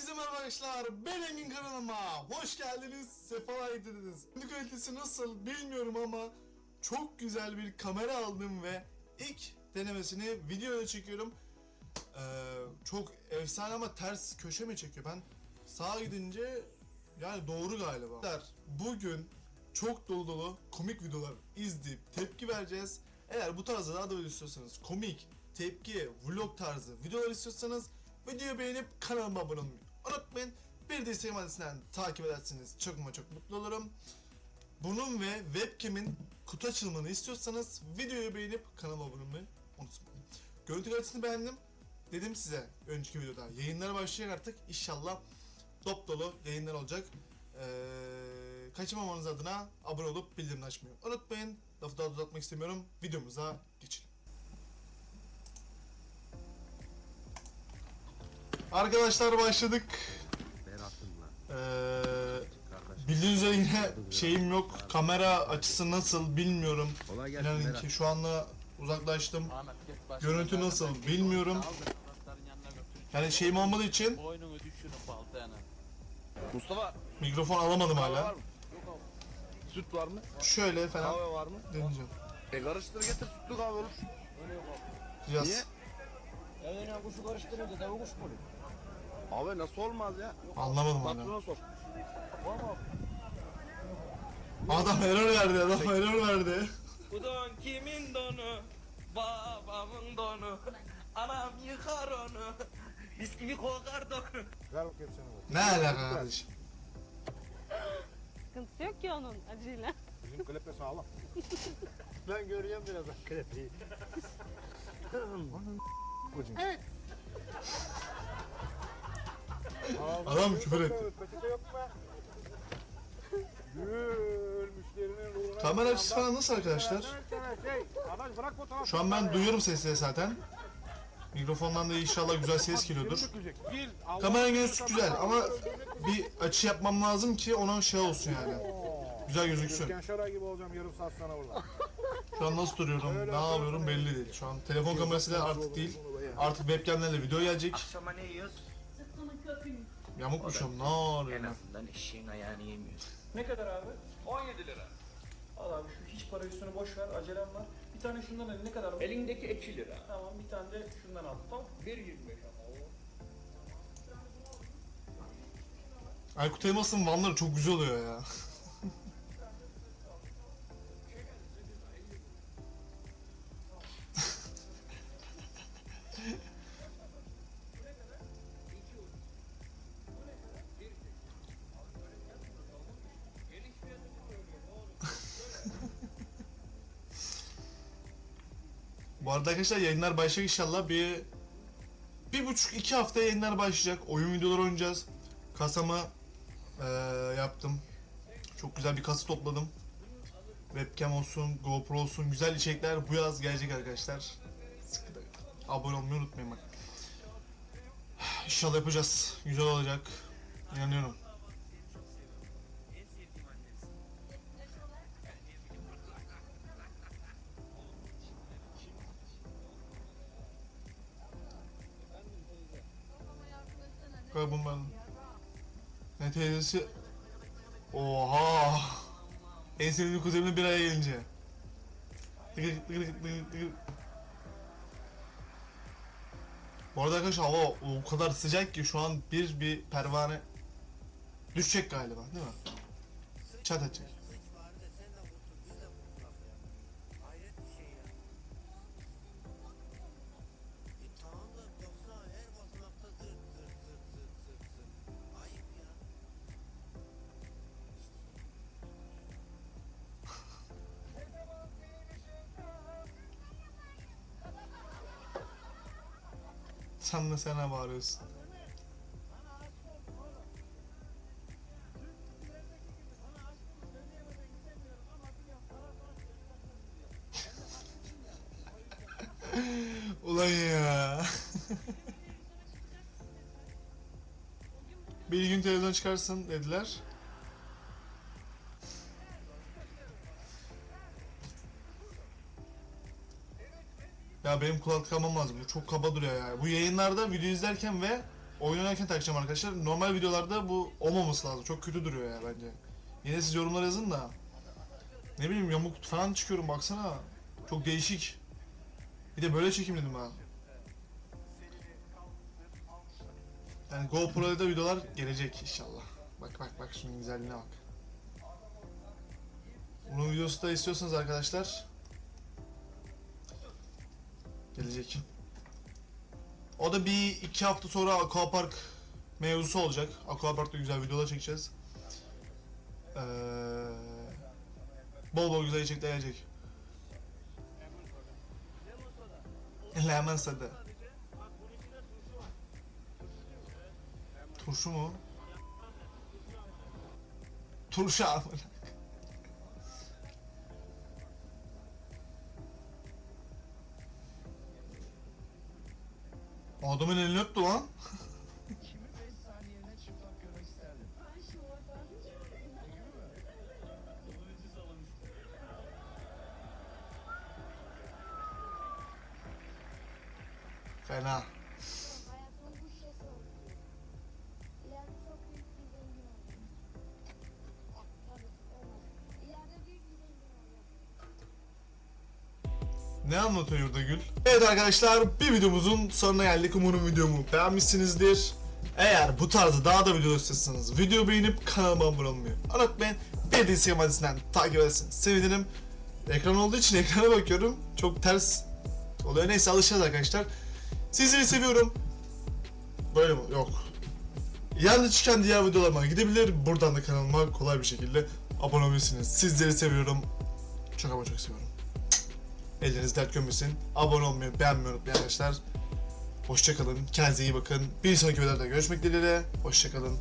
Herkese merhaba arkadaşlar. Ben Engin kanalıma. Hoş geldiniz. Sefalar getirdiniz. Görüntü kalitesi nasıl bilmiyorum ama çok güzel bir kamera aldım ve ilk denemesini videoya çekiyorum. Ee, çok efsane ama ters köşe mi çekiyor? Ben sağa gidince yani doğru galiba. Bugün çok dolu dolu komik videolar izleyip tepki vereceğiz. Eğer bu tarzda daha da istiyorsanız komik, tepki, vlog tarzı videolar istiyorsanız videoyu beğenip kanalıma abone olmayı unutmayın. Bir Instagram adresinden takip ederseniz çok ama çok mutlu olurum. Bunun ve webcam'in kutu açılımını istiyorsanız videoyu beğenip kanalıma abone olmayı unutmayın. Görüntü kalitesini beğendim. Dedim size önceki videoda yayınlar başlayacak artık. İnşallah dop dolu yayınlar olacak. Ee, kaçırmamanız adına abone olup bildirimini açmayı unutmayın. Lafı daha uzatmak istemiyorum. Videomuza geçelim. Arkadaşlar başladık. Ee, bildiğiniz üzere yine şeyim yok. Kamera açısı nasıl bilmiyorum. İnanın ki şu anda uzaklaştım. Görüntü nasıl bilmiyorum. Yani şeyim olmadığı için. Mustafa mikrofon alamadım hala. Süt var mı? Şöyle falan Kahve var mı? deneyeceğim. E karıştır getir sütlü kahve olur. Biraz. Niye? Evine kuşu karıştırınca da kuş mu oluyor? Abi nasıl olmaz ya? Anlamadım hala. Patrona sor. Adam error verdi, adam error verdi. Bu don kimin donu? Babamın donu. Anam yıkar onu. Mis gibi kokar donu. Ver bakayım sana bak. Ne alaka kardeşim? Sıkıntısı yok ki onun acıyla. Bizim klepe sağlam. ben görüyorum birazdan klepeyi. evet. Adam küfür etti. Peçete yok mu? Gül müşterinin ruhuna. Kamera açısı falan nasıl arkadaşlar? Şey, adaş bırak fotoğraf. Şu an ben duyuyorum sesleri zaten. Mikrofondan da inşallah güzel ses geliyordur. Bir, Allah Kameranın görüntüsü güzel ama bir açı yapmam lazım ki ona şey olsun yani. Güzel gözüksün. Türkan Şoray gibi olacağım yarım saat sonra burada. Şu an nasıl duruyorum, ne yapıyorum belli değil. Şu an telefon kamerasıyla artık değil. Artık webcamlerle video gelecek. Akşama ne yiyoruz? Yamukmuşum, ne En ben? azından eşeğin ayağını yemiyoruz. Ne kadar abi? 17 lira. Al abi şu hiç para üstünü boş ver acelem var. Bir tane şundan al ne kadar var? Elindeki 2 lira. Tamam bir tane de şundan al. Tamam. 1.25 ama o. Aykut Elmas'ın vanları çok güzel oluyor ya. Bu arada arkadaşlar yayınlar başlayacak inşallah bir bir buçuk iki hafta yayınlar başlayacak. Oyun videoları oynayacağız. Kasamı eee, yaptım. Çok güzel bir kasa topladım. Webcam olsun, GoPro olsun, güzel içerikler bu yaz gelecek arkadaşlar. Abone olmayı unutmayın bak. İnşallah yapacağız. Güzel olacak. İnanıyorum. Kaybım ben. Ne teyzesi? Oha! En sevdiğim kuzenimle bir aya gelince. Bu arada arkadaşlar hava o kadar sıcak ki şu an bir bir pervane düşecek galiba değil mi? Çat edecek. De sana bağırıyorsun. Ulan ya. bir gün televizyon çıkarsın dediler. Ya benim kulaklık almam lazım. Bu çok kaba duruyor ya. Bu yayınlarda video izlerken ve oynarken takacağım arkadaşlar. Normal videolarda bu olmaması lazım. Çok kötü duruyor ya bence. Yine siz yorumlara yazın da. Ne bileyim yamuk falan çıkıyorum baksana. Çok değişik. Bir de böyle çekim dedim ben. Yani GoPro'da da videolar gelecek inşallah. Bak bak bak şunun güzelliğine bak. Bunun videosu da istiyorsanız arkadaşlar gelecek. O da bir iki hafta sonra Aquapark mevzusu olacak. Aquapark'ta güzel videolar çekeceğiz. Ee, bol bol güzel içerikler gelecek. Lemon soda. Turşu mu? Turşu abi. Adamın elini öptü lan. Fena. Ne anlatıyor Yurda Gül? Evet arkadaşlar bir videomuzun sonuna geldik. Umarım videomu beğenmişsinizdir. Eğer bu tarzda daha da video istiyorsanız video beğenip kanalıma abone olmayı unutmayın. Bir de Instagram adresinden takip ederseniz sevinirim. Ekran olduğu için ekrana bakıyorum. Çok ters oluyor. Neyse alışacağız arkadaşlar. Sizleri seviyorum. Böyle mi? Yok. Yanında çıkan diğer videolarıma gidebilir. Buradan da kanalıma kolay bir şekilde abone olabilirsiniz. Sizleri seviyorum. Çok ama çok seviyorum. Elleriniz dert görmesin. Abone olmayı, beğenmeyi unutmayın arkadaşlar. Hoşçakalın. Kendinize iyi bakın. Bir sonraki videoda görüşmek dileğiyle. Hoşçakalın.